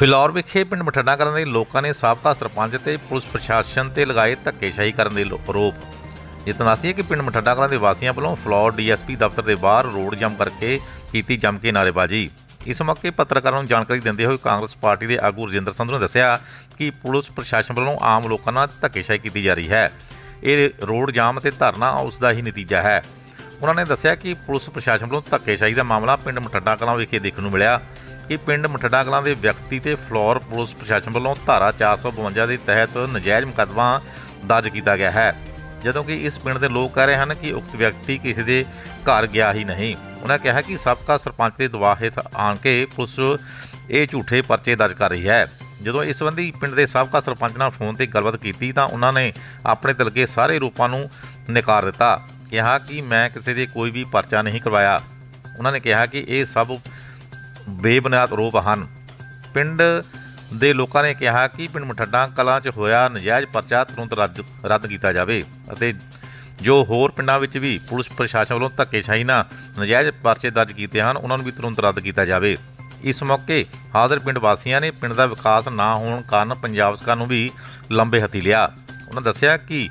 ਫਿਲੌਰ ਵਿਖੇ ਪਿੰਡ ਮਠੱਡਾ ਕਰਨ ਦੇ ਲੋਕਾਂ ਨੇ ਸਾਬਕਾ ਸਰਪੰਚ ਤੇ ਪੁਲਿਸ ਪ੍ਰਸ਼ਾਸਨ ਤੇ ਲਗਾਏ ਧੱਕੇਸ਼ਾਹੀ ਕਰਨ ਦੇ ਆਰੋਪ। ਜਿਤਨਾਸੀ ਹੈ ਕਿ ਪਿੰਡ ਮਠੱਡਾ ਕਲਾਂ ਦੇ ਵਾਸੀਆਂ ਵੱਲੋਂ ਫਲੋਰ ਡੀਐਸਪੀ ਦਫ਼ਤਰ ਦੇ ਬਾਹਰ ਰੋਡ ਜਾਮ ਕਰਕੇ ਕੀਤੀ ਜੰਮ ਕੇ ਨਾਅਰੇਬਾਜ਼ੀ। ਇਸ ਮੌਕੇ ਪੱਤਰਕਾਰਾਂ ਨੂੰ ਜਾਣਕਾਰੀ ਦਿੰਦੇ ਹੋਏ ਕਾਂਗਰਸ ਪਾਰਟੀ ਦੇ ਆਗੂ ਰਜਿੰਦਰ ਸੰਧੂ ਨੇ ਦੱਸਿਆ ਕਿ ਪੁਲਿਸ ਪ੍ਰਸ਼ਾਸਨ ਵੱਲੋਂ ਆਮ ਲੋਕਾਂ ਨਾਲ ਧੱਕੇਸ਼ਾਹੀ ਕੀਤੀ ਜਾ ਰਹੀ ਹੈ। ਇਹ ਰੋਡ ਜਾਮ ਅਤੇ ਧਰਨਾ ਉਸ ਦਾ ਹੀ ਨਤੀਜਾ ਹੈ। ਉਹਨਾਂ ਨੇ ਦੱਸਿਆ ਕਿ ਪੁਲਿਸ ਪ੍ਰਸ਼ਾਸਨ ਵੱਲੋਂ ਧੱਕੇਸ਼ਾਹੀ ਦਾ ਮਾਮਲਾ ਪਿੰਡ ਮਠੱਡਾ ਕਲਾਂ ਵਿਖੇ ਦੇਖਣ ਨੂੰ ਮਿਲਿਆ। ਕਿ ਪਿੰਡ ਮਠੱਡਾ ਕਲਾਂ ਦੇ ਵਿਅਕਤੀ ਤੇ ਫਲੋਰ ਪੁਲਿਸ ਪ੍ਰਸ਼ਾਸਨ ਵੱਲੋਂ ਧਾਰਾ 452 ਦੇ ਤਹਿਤ ਨਜਾਇਜ਼ ਮੁਕੱਦਮਾ ਦਰਜ ਕੀਤਾ ਗਿਆ ਹੈ। ਜਦੋਂ ਕਿ ਇਸ ਪਿੰਡ ਦੇ ਲੋਕ ਕਹਿ ਰਹੇ ਹਨ ਕਿ ਉਕਤ ਵਿਅਕਤੀ ਕਿਸੇ ਦੇ ਘਰ ਗਿਆ ਹੀ ਨਹੀਂ। ਉਹਨਾਂ ਕਿਹਾ ਕਿ ਸਾਬਕਾ ਸਰਪੰਚ ਦੇ ਦਬਾਅ ਹੇਠ ਆਣ ਕੇ ਪੁਲਿਸ ਇਹ ਝੂਠੇ ਪਰਚੇ ਦਰਜ ਕਰ ਰਹੀ ਹੈ। ਜਦੋਂ ਇਸ ਸੰਬੰਧੀ ਪਿੰਡ ਦੇ ਸਾਬਕਾ ਸਰਪੰਚ ਨਾਲ ਫੋਨ ਤੇ ਗੱਲਬਾਤ ਕੀਤੀ ਤਾਂ ਉਹਨਾਂ ਨੇ ਆਪਣੇ ਤਲਕੇ ਸਾਰੇ ਰੂਪਾਂ ਨੂੰ ਨਕਾਰ ਦਿੱਤਾ। ਕਿਹਾ ਕਿ ਮੈਂ ਕਿਸੇ ਦੇ ਕੋਈ ਵੀ ਪਰਚਾ ਨਹੀਂ ਕਰਵਾਇਆ। ਉਹਨਾਂ ਨੇ ਕਿਹਾ ਕਿ ਇਹ ਸਭ ਬੇਬੁਨਿਆਦ ਆਰੋਪ ਹਨ। ਪਿੰਡ ਦੇ ਲੋਕਾਂ ਨੇ ਕਿਹਾ ਕਿ ਪਿੰਡ ਮਠੱਡਾ ਕਲਾਂ 'ਚ ਹੋਇਆ ਨਜਾਇਜ਼ ਪਰਚਾ ਤੁਰੰਤ ਰੱਦ ਰੱਦ ਕੀਤਾ ਜਾਵੇ ਅਤੇ ਜੋ ਹੋਰ ਪਿੰਡਾਂ ਵਿੱਚ ਵੀ ਪੁਲਿਸ ਪ੍ਰਸ਼ਾਸਨ ਵੱਲੋਂ ਧੱਕੇਸ਼ਾਹੀ ਨਾਲ ਨਜਾਇਜ਼ ਪਰਚੇ ਦਰਜ ਕੀਤੇ ਹਨ, ਉਹਨਾਂ ਨੂੰ ਵੀ ਤੁਰੰਤ ਰੱਦ ਕੀਤਾ ਜਾਵੇ। ਇਸ ਮੌਕੇ ਹਾਜ਼ਰ ਪਿੰਡ ਵਾਸੀਆਂ ਨੇ ਪਿੰਡ ਦਾ ਵਿਕਾਸ ਨਾ ਹੋਣ ਕਾਰਨ ਪੰਜਾਬ ਸਰਕਾਰ ਨੂੰ ਵੀ ਲੰਬੇ ਹੱਥੀ ਲਿਆ। ਉਹਨਾਂ ਦੱਸਿਆ ਕਿ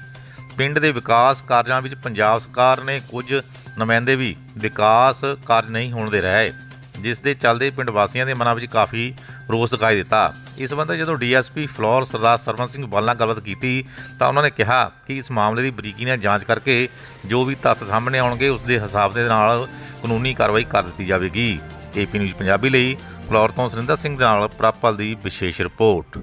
ਪਿੰਡ ਦੇ ਵਿਕਾਸ ਕਾਰਜਾਂ ਵਿੱਚ ਪੰਜਾਬ ਸਰਕਾਰ ਨੇ ਕੁਝ ਨੁਮਾਇੰਦੇ ਵੀ ਵਿਕਾਸ ਕਾਰਜ ਨਹੀਂ ਹੋਣ ਦੇ ਰਹੇ। ਜਿਸ ਦੇ ਚੱਲਦੇ ਪਿੰਡ ਵਾਸੀਆਂ ਦੇ ਮਨਾਂ ਵਿੱਚ ਕਾਫੀ ਰੋਸ ਦਿਖਾਈ ਦਿੱਤਾ। ਇਸ ਸੰਬੰਧ ਜਦੋਂ ਡੀਐਸਪੀ ਫਲੋਰ ਸਰਦਾਰ ਸਰਵਨ ਸਿੰਘ ਬੱਲ ਨਾਲ ਗੱਲਬਾਤ ਕੀਤੀ, ਤਾਂ ਉਹਨਾਂ ਨੇ ਕਿਹਾ ਕਿ ਇਸ ਮਾਮਲੇ ਦੀ ਬਰੀਕੀ ਨਾਲ ਜਾਂਚ ਕਰਕੇ ਜੋ ਵੀ ਤੱਥ ਸਾਹਮਣੇ ਆਉਣਗੇ, ਉਸ ਦੇ ਹਿਸਾਬ ਦੇ ਨਾਲ ਕਾਨੂੰਨੀ ਕਾਰਵਾਈ ਕਰ ਦਿੱਤੀ ਜਾਵੇਗੀ। ਏਪੀ ਨਿਊਜ਼ ਪੰਜਾਬੀ ਲਈ ਫਲੋਰ ਤੋਂ ਸੁਰਿੰਦਰ ਸਿੰਘ ਦੇ ਨਾਲ ਪ੍ਰਾਪਲ ਦੀ ਵਿਸ਼ੇਸ਼ ਰਿਪੋਰਟ।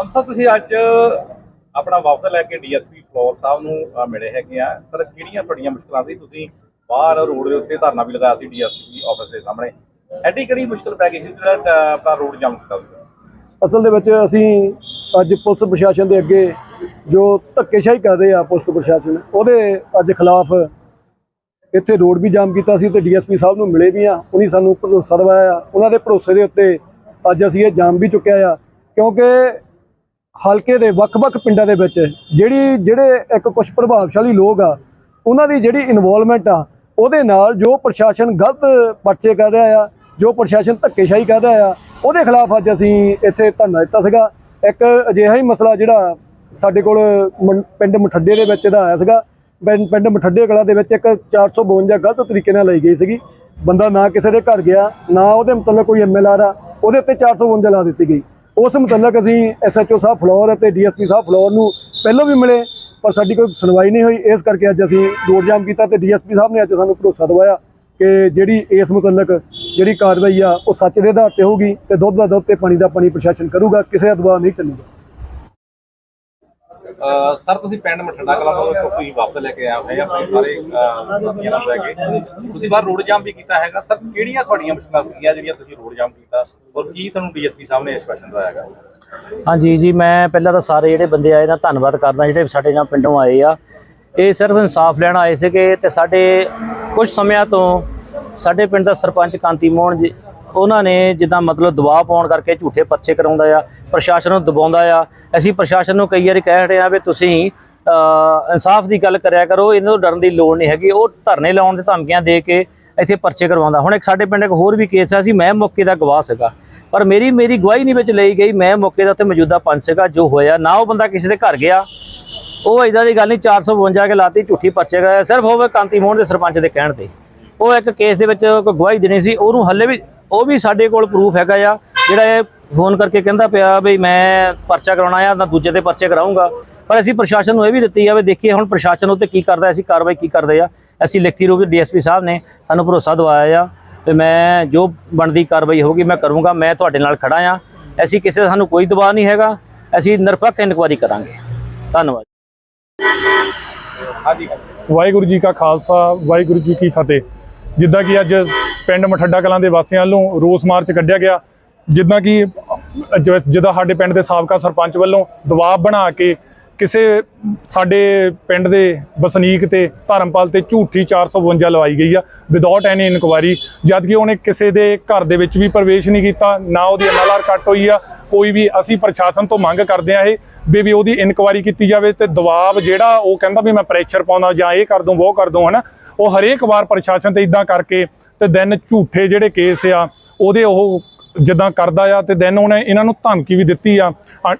ਅੰਸਾ ਤੁਸੀਂ ਅੱਜ ਆਪਣਾ ਵਫਦ ਲੈ ਕੇ ਡੀਐਸਪੀ ਫਲੋਰ ਸਾਹਿਬ ਨੂੰ ਮਿਲੇ ਹੈਗੇ ਆ। ਸਰ, ਕਿਹੜੀਆਂ ਤੁਹਾਡੀਆਂ ਮੁਸ਼ਕਲਾਂ ਸੀ? ਤੁਸੀਂ ਬਾਹਰ ਰੋਡ ਦੇ ਉੱਤੇ ਧਰਨਾ ਵੀ ਲਗਾਇਆ ਸੀ ਡੀਐਸਪੀ ਆਫਿਸ ਦੇ ਸਾਹਮਣੇ। ਐਡੀ ਕਿਹੜੀ ਮੁਸ਼ਕਲ ਪੈ ਗਈ ਸੀ ਜਿਹੜਾ ਆਪਣਾ ਰੋਡ ਜਾਮ ਕੀਤਾ ਅਸਲ ਦੇ ਵਿੱਚ ਅਸੀਂ ਅੱਜ ਪੁਲਿਸ ਪ੍ਰਸ਼ਾਸਨ ਦੇ ਅੱਗੇ ਜੋ ਧੱਕੇਸ਼ਾਹੀ ਕਰ ਰਹੇ ਆ ਪੁਲਿਸ ਪ੍ਰਸ਼ਾਸਨ, ਉਹਦੇ ਅੱਜ ਖਿਲਾਫ ਇੱਥੇ ਰੋਡ ਵੀ ਜਾਮ ਕੀਤਾ ਸੀ ਤੇ ਡੀਐਸਪੀ ਸਾਹਿਬ ਨੂੰ ਮਿਲੇ ਵੀ ਆ। ਉਹਨੇ ਸਾਨੂੰ ਭਰੋਸਾ ਦਵਾਇਆ ਉਹਨਾਂ ਦੇ ਭਰੋਸੇ ਦੇ ਉੱਤੇ ਅੱਜ ਅਸੀਂ ਇਹ ਜਾਮ ਵੀ ਚੁੱਕਿਆ ਆ। ਕਿਉਂਕਿ ਹਲਕੇ ਦੇ ਵੱਖ-ਵੱਖ ਪਿੰਡਾਂ ਦੇ ਵਿੱਚ ਜਿਹੜੀ, ਜਿਹੜੇ ਇੱਕ ਕੁਝ ਪ੍ਰਭਾਵਸ਼ਾਲੀ ਲੋਕ ਆ, ਉਹਨਾਂ ਦੀ ਜਿਹੜੀ ਇਨਵੋਲਵਮੈਂਟ ਆ, ਉਹਦੇ ਨਾਲ ਜੋ ਪ੍ਰਸ਼ਾਸਨ ਗਲਤ ਪਰਚੇ ਕਰ ਰਿਹਾ ਆ, ਜੋ ਪ੍ਰਸ਼ਾਸਨ ਧੱਕੇਸ਼ਾਹੀ ਕਰ ਰਿਹਾ ਆ, ਉਹਦੇ ਖਿਲਾਫ ਅੱਜ ਅਸੀਂ ਇੱਥੇ ਧਰਨਾ ਦਿੱਤਾ ਸੀਗਾ। ਇੱਕ ਅਜਿਹਾ ਹੀ ਮਸਲਾ ਜਿਹੜਾ ਸਾਡੇ ਕੋਲ ਮੰ- ਪਿੰਡ ਮਠੱਡੇ ਦੇ ਵਿੱਚ ਦਾ ਆਇਆ ਸੀਗਾ। ਪਿੰਡ ਪਿੰਡ ਮਠੱਡੇ ਕਲਾ ਦੇ ਵਿੱਚ ਇੱਕ 452 ਗਲਤ ਤਰੀਕੇ ਨਾਲ ਲਈ ਗਈ ਸੀਗੀ। ਬੰਦਾ ਨਾ ਕਿਸੇ ਦੇ ਘਰ ਗਿਆ, ਨਾ ਉਹਦੇ ਮੁਤਲਕ ਕੋਈ ਐਮਐਲਆਰ ਆ, ਉਹਦੇ ਉੱਤੇ 452 ਲਾ ਦਿੱਤੀ ਗਈ। ਉਸ ਮੁਤਲਕ ਅਸੀਂ ਐਸਐਚਓ ਸਾਹਿਬ ਫਲੋਰ ਅਤੇ ਡੀਐਸਪੀ ਸਾਹਿਬ ਫਲੋਰ ਨੂੰ ਪਹਿਲਾਂ ਵੀ ਮਿਲੇ, ਪਰ ਸਾਡੀ ਕੋਈ ਸੁਣਵਾਈ ਨਹੀਂ ਹੋਈ। ਇਸ ਕਰਕੇ ਅੱਜ ਅਸੀਂ ਰੋਡ ਜਾਮ ਕੀਤਾ ਤੇ ਡੀਐਸਪੀ ਸਾਹਿਬ ਨੇ ਅੱਜ ਸਾਨੂੰ ਭਰੋਸਾ ਦਵਾਇਆ ਕਿ ਜਿਹੜੀ ਇਸ ਮੁਤਲਕ ਜਿਹੜੀ ਕਾਰਵਾਈ ਆ, ਉਹ ਸੱਚ ਦੇ ਆਧਾਰ ਤੇ ਹੋਊਗੀ ਤੇ ਦੁੱਧ ਦਾ ਦੁੱਧ ਤੇ ਪਾਣੀ ਦਾ ਪਾਣੀ ਪ੍ਰਸ਼ਾਸਨ ਕਰੂਗਾ, ਕਿਸੇ ਦਾ ਦਬਾਅ ਨਹੀਂ ਚੱਲੂਗਾ। ਸਰ, ਤੁਸੀਂ ਪਿੰਡ ਮਠੰਡਾ ਕਲਾ ਤੋਂ ਤੁਸੀਂ ਵਾਪਸ ਲੈ ਕੇ ਆਏ ਹੋਏ ਆਪਣੇ ਸਾਰੇ ਸਾਥੀਆਂ ਨਾਲ ਲੈ ਕੇ। ਤੁਸੀਂ ਬਾਹਰ ਰੋਡ ਜਾਮ ਵੀ ਕੀਤਾ ਹੈਗਾ। ਸਰ, ਕਿਹੜੀਆਂ ਤੁਹਾਡੀਆਂ ਮੁਸ਼ਕਲਾਂ ਸੀਗੀਆਂ ਜਿਹੜੀਆਂ ਤੁਸੀਂ ਰੋਡ ਜਾਮ ਕੀਤਾ? ਔਰ ਕੀ ਤੁਹਾਨੂੰ ਡੀਐਸਪੀ ਸਾਹਿਬ ਨੇ ਐਕਸਪ੍ਰੈਸ਼ਨ ਦਿਵਾਇਆ ਹੈਗਾ? ਹਾਂਜੀ ਜੀ, ਮੈਂ ਪਹਿਲਾਂ ਤਾਂ ਸਾਰੇ ਜਿਹੜੇ ਬੰਦੇ ਆਏ ਨਾ, ਧੰਨਵਾਦ ਕਰਦਾ ਜਿਹੜੇ ਸਾਡੇ ਨਾਲ ਪਿੰਡੋਂ ਆਏ ਆ। ਇਹ ਸਿਰਫ ਇਨਸਾਫ ਲੈਣ ਆਏ ਸੀਗੇ ਤੇ ਸਾਡੇ ਕੁਝ ਸਮਿਆਂ ਤੋਂ ਸਾਡੇ ਪਿੰਡ ਦਾ ਸਰਪੰਚ ਕਾਂਤੀ ਮੋਹਨ ਜੀ ਉਹਨਾਂ ਨੇ ਜਿੱਦਾਂ ਮਤਲਬ ਦਬਾਅ ਪਾਉਣ ਕਰਕੇ ਝੂਠੇ ਪਰਚੇ ਕਰਾਉਂਦਾ ਆ, ਪ੍ਰਸ਼ਾਸਨ ਨੂੰ ਦਬਾਉਂਦਾ ਆ। ਅਸੀਂ ਪ੍ਰਸ਼ਾਸਨ ਨੂੰ ਕਈ ਵਾਰੀ ਕਹਿ ਰਹੇ ਆ ਵੀ ਤੁਸੀਂ ਇਨਸਾਫ ਦੀ ਗੱਲ ਕਰਿਆ ਕਰੋ, ਇਹਨਾਂ ਤੋਂ ਡਰਨ ਦੀ ਲੋੜ ਨਹੀਂ ਹੈਗੀ। ਉਹ ਧਰਨੇ ਲਾਉਣ ਦੇ ਧਮਕੀਆਂ ਦੇ ਕੇ ਇੱਥੇ ਪਰਚੇ ਕਰਵਾਉਂਦਾ। ਹੁਣ ਇੱਕ ਸਾਡੇ ਪਿੰਡ ਇੱਕ ਹੋਰ ਵੀ ਕੇਸ ਆ ਸੀ ਮੈਂ ਮੌਕੇ ਦਾ ਗਵਾਹ ਸੀਗਾ। ਪਰ ਮੇਰੀ ਮੇਰੀ ਗਵਾਹੀ ਨਹੀਂ ਵਿੱਚ ਲਈ ਗਈ। ਮੈਂ ਮੌਕੇ ਦਾ ਉੱਥੇ ਮੌਜੂਦਾ ਪੰਚ ਸੀਗਾ, ਜੋ ਹੋਇਆ। ਨਾ ਉਹ ਬੰਦਾ ਕਿਸੇ ਦੇ ਘਰ ਗਿਆ। ਉਹ ਇਦਾਂ ਦੀ ਗੱਲ ਨਹੀਂ 452 ਕੇ ਲਾਤੀ, ਝੂਠੀ ਪਰਚੇ ਕਰਾਇਆ ਸਿਰਫ ਹੋਵੇ ਕਾਂਤੀ ਮੋਹਨ ਦੇ ਸਰਪੰਚ ਦੇ ਕਹਿਣ ਤੇ। ਉਹ ਇੱਕ ਕੇਸ ਦੇ ਵਿੱਚ ਕੋਈ ਗਵਾਹੀ ਦੇਣੀ ਸੀ। ਉਹਨੂੰ ਹੱਲੇ ਵੀ ਉਹ ਵੀ ਸਾਡੇ ਕੋਲ ਪ੍ਰੂਫ ਹੈਗਾ ਆ। ਜਿਹੜਾ ਇਹ ਫੋਨ ਕਰਕੇ ਕਹਿੰਦਾ ਪਿਆ ਵੀ ਮੈਂ ਪਰਚਾ ਕਰਾਉਣਾ ਆ ਤਾਂ ਦੂਜੇ ਤੇ ਪਰਚੇ ਕਰਾਉਂਗਾ ਪਰ ਅਸੀਂ ਪ੍ਰਸ਼ਾਸਨ ਨੂੰ ਇਹ ਵੀ ਦਿੱਤੀ ਆ ਵੀ ਦੇਖੀਏ ਹੁਣ ਪ੍ਰਸ਼ਾਸਨ ਉੱਤੇ ਕੀ ਕਰਦਾ, ਅਸੀਂ ਕਾਰਵਾਈ ਕੀ ਕਰਦੇ ਆ। ਅਸੀਂ ਲਿਖਤੀ ਰੂਪ ਵਿੱਚ ਡੀਐਸਪੀ ਸਾਹਿਬ ਨੇ ਸਾਨੂੰ ਭਰੋਸਾ ਦਵਾਇਆ ਆ ਤੇ ਮੈਂ ਜੋ ਬਣਦੀ ਕਾਰਵਾਈ ਹੋਊਗੀ ਮੈਂ ਕਰੂੰਗਾ, ਮੈਂ ਤੁਹਾਡੇ ਨਾਲ ਖੜਾ ਆ। ਅਸੀਂ ਕਿਸੇ ਦਾ ਸਾਨੂੰ ਕੋਈ ਦਬਾਅ ਨਹੀਂ ਹੈਗਾ, ਅਸੀਂ ਨਿਰਪੱਖ ਇਨਕੁਆਇਰੀ ਕਰਾਂਗੇ। ਧੰਨਵਾਦ। ਹਾਂਜੀ। ਵਾਹਿਗੁਰੂ ਜੀ ਕਾ ਖਾਲਸਾ, ਵਾਹਿਗੁਰੂ ਜੀ ਕੀ ਫਤਿਹ। ਜਿੱਦਾਂ ਕਿ ਅੱਜ ਪਿੰਡ ਮਠੱਡਾ ਕਲਾਂ ਦੇ ਵਾਸੀਆਂ ਵੱਲੋਂ ਰੋਸ ਮਾਰਚ ਕੱਢਿਆ ਗਿਆ, ਜਿੱਦਾਂ ਕਿ, ਜ- ਜਿੱਦਾਂ ਸਾਡੇ ਪਿੰਡ ਦੇ ਸਾਬਕਾ ਸਰਪੰਚ ਵੱਲੋਂ ਦਬਾਅ ਬਣਾ ਕੇ ਕਿਸੇ ਸਾਡੇ ਪਿੰਡ ਦੇ ਵਸਨੀਕ ਤੇ ਧਰਮਪਾਲ ਤੇ ਝੂਠੀ 452 ਲਵਾਈ ਗਈ ਆ ਵਿਦਆਊਟ ਐਨੀ ਇਨਕੁਆਇਰੀ ਜਦ ਕਿ ਉਹਨੇ ਕਿਸੇ ਦੇ ਘਰ ਦੇ ਵਿੱਚ ਵੀ ਪ੍ਰਵੇਸ਼ ਨਹੀਂ ਕੀਤਾ, ਨਾ ਉਹਦੀ ਐਮਐਲਆਰ ਕੱਟ ਹੋਈ ਆ, ਕੋਈ ਵੀ ਅਸੀਂ ਪ੍ਰਸ਼ਾਸਨ ਤੋਂ ਮੰਗ ਕਰਦੇ ਆ ਇਹ, ਵੀ ਵੀ ਉਹਦੀ ਇਨਕੁਆਇਰੀ ਕੀਤੀ ਜਾਵੇ ਤੇ ਦਬਾਅ ਜਿਹੜਾ ਉਹ ਕਹਿੰਦਾ ਵੀ ਮੈਂ ਪ੍ਰੈਸ਼ਰ ਪਾਉਂਦਾ ਜਾਂ ਇਹ ਕਰ ਦੂੰ ਉਹ ਕਰ ਦੂੰ, ਹਨਾ, ਉਹ ਹਰੇਕ ਵਾਰ ਪ੍ਰਸ਼ਾਸਨ ਤੇ ਇਦਾਂ ਕਰਕੇ ਤੇ ਦਿਨ ਝੂਠੇ ਜਿਹੜੇ ਕੇਸ ਆ ਉਹਦੇ ਉਹ ਜਿੱਦਾਂ ਕਰਦਾ ਆ ਤੇ ਦਿਨ ਉਹਨੇ ਇਹਨਾਂ ਨੂੰ ਧਮਕੀ ਵੀ ਦਿੱਤੀ ਆ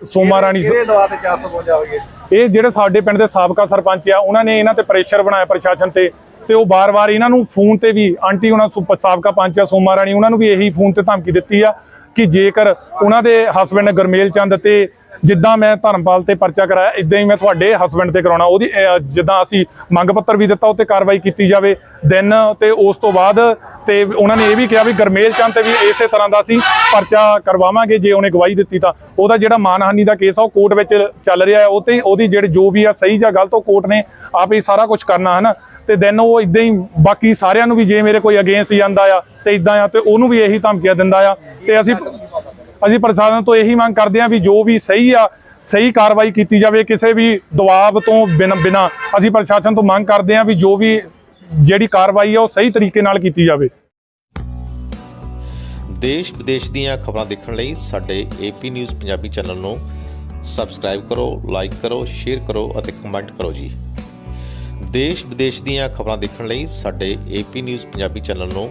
ਸੋਮਾ ਰਾਣੀ ਕਿਹੜੇ ਦਵਾ ਤੇ 452 ਹੋਈ ਹੈ ਇਹ ਜਿਹੜੇ ਸਾਡੇ ਪਿੰਡ ਦੇ ਸਾਬਕਾ ਸਰਪੰਚ ਆ ਉਹਨਾਂ ਨੇ ਇਹਨਾਂ ਤੇ ਪ੍ਰੈਸ਼ਰ ਬਣਾਇਆ ਪ੍ਰਸ਼ਾਸਨ ਤੇ ਤੇ ਉਹ ਬਾਰ-ਬਾਰ ਇਹਨਾਂ ਨੂੰ ਫੋਨ ਤੇ ਵੀ ਆਂਟੀ ਉਹਨਾਂ ਸਾਬਕਾ ਪੰਚ ਆ ਸੋਮਾ ਰਾਣੀ ਉਹਨਾਂ ਨੂੰ ਵੀ ਇਹੀ ਫੋਨ ਤੇ ਧਮਕੀ ਦਿੱਤੀ ਆ ਕਿ ਜੇਕਰ ਉਹਨਾਂ ਦੇ ਹਸਬੰਡ ਗਰਮੇਲ ਚੰਦ ਤੇ ਜਿੱਦਾਂ ਮੈਂ ਧਰਮਪਾਲ ਤੇ ਪਰਚਾ ਕਰਾਇਆ ਇਦਾਂ ਹੀ ਮੈਂ ਤੁਹਾਡੇ ਹਸਬੰਡ ਤੇ ਕਰਾਉਣਾ। ਉਹਦੀ ਜਿੱਦਾਂ ਅਸੀਂ ਮੰਗ ਪੱਤਰ ਵੀ ਦਿੱਤਾ ਉਹ ਤੇ ਕਾਰਵਾਈ ਕੀਤੀ ਜਾਵੇ। ਦੈਨ ਤੇ ਉਸ ਤੋਂ ਬਾਅਦ ਤੇ ਉਹਨਾਂ ਨੇ ਇਹ ਵੀ ਕਿਹਾ ਵੀ ਗਰਮੇਲ ਚੰਦ ਤੇ ਵੀ ਇਸੇ ਤਰ੍ਹਾਂ ਦਾ ਅਸੀਂ ਪਰਚਾ ਕਰਵਾਵਾਂਗੇ, ਜੇ ਉਹਨੇ ਗਵਾਹੀ ਦਿੱਤੀ ਤਾਂ। ਉਹਦਾ ਜਿਹੜਾ ਮਾਨਹਾਨੀ ਦਾ ਕੇਸ ਆ, ਉਹ ਕੋਰਟ ਵਿੱਚ ਚੱਲ ਰਿਹਾ ਹੈ। ਉਹ ਤੇ ਉਹਦੀ ਜਿਹੜੀ ਜੋ ਵੀ ਆ, ਸਹੀ ਜਾਂ ਗਲਤ, ਉਹ ਕੋਰਟ ਨੇ ਆਪ ਹੀ ਸਾਰਾ ਕੁਝ ਕਰਨਾ ਹੈ ਨਾ ਤੇ ਦੈਨ ਉਹ ਇਦਾਂ ਹੀ ਬਾਕੀ ਸਾਰਿਆਂ ਨੂੰ ਵੀ ਜੇ ਮੇਰੇ ਕੋਈ ਅਗੇਂਸਟ ਜਾਂਦਾ ਆ ਤੇ ਇਦਾਂ ਆ, ਤੇ ਉਹਨੂੰ ਵੀ ਇਹੀ ਧਮਕੀਆਂ ਦਿੰਦਾ ਆ। ਤੇ ਅਸੀਂ ਅਸੀਂ ਪ੍ਰਸ਼ਾਸਨ ਤੋਂ ਇਹੀ ਮੰਗ ਕਰਦੇ ਹਾਂ ਵੀ ਜੋ ਵੀ ਸਹੀ ਆ, ਸਹੀ ਕਾਰਵਾਈ ਕੀਤੀ ਜਾਵੇ, ਕਿਸੇ ਵੀ ਦਬਾਅ ਤੋਂ ਬਿਨ ਬਿਨਾ ਅਸੀਂ ਪ੍ਰਸ਼ਾਸਨ ਤੋਂ ਮੰਗ ਕਰਦੇ ਹਾਂ ਵੀ ਜੋ ਵੀ ਜਿਹੜੀ ਕਾਰਵਾਈ ਆ, ਉਹ ਸਹੀ ਤਰੀਕੇ ਨਾਲ ਕੀਤੀ ਜਾਵੇ। ਦੇਸ਼ ਵਿਦੇਸ਼ ਦੀਆਂ ਖਬਰਾਂ ਦੇਖਣ ਲਈ ਸਾਡੇ ਏਪੀ ਨਿਊਜ਼ ਪੰਜਾਬੀ ਚੈਨਲ ਨੂੰ ਸਬਸਕ੍ਰਾਈਬ ਕਰੋ, ਲਾਈਕ ਕਰੋ, ਸ਼ੇਅਰ ਕਰੋ ਅਤੇ ਕਮੈਂਟ ਕਰੋ ਜੀ। ਦੇਸ਼ ਵਿਦੇਸ਼ ਦੀਆਂ ਖਬਰਾਂ ਦੇਖਣ ਲਈ ਸਾਡੇ ਏਪੀ ਨਿਊਜ਼ ਪੰਜਾਬੀ ਚੈਨਲ ਨੂੰ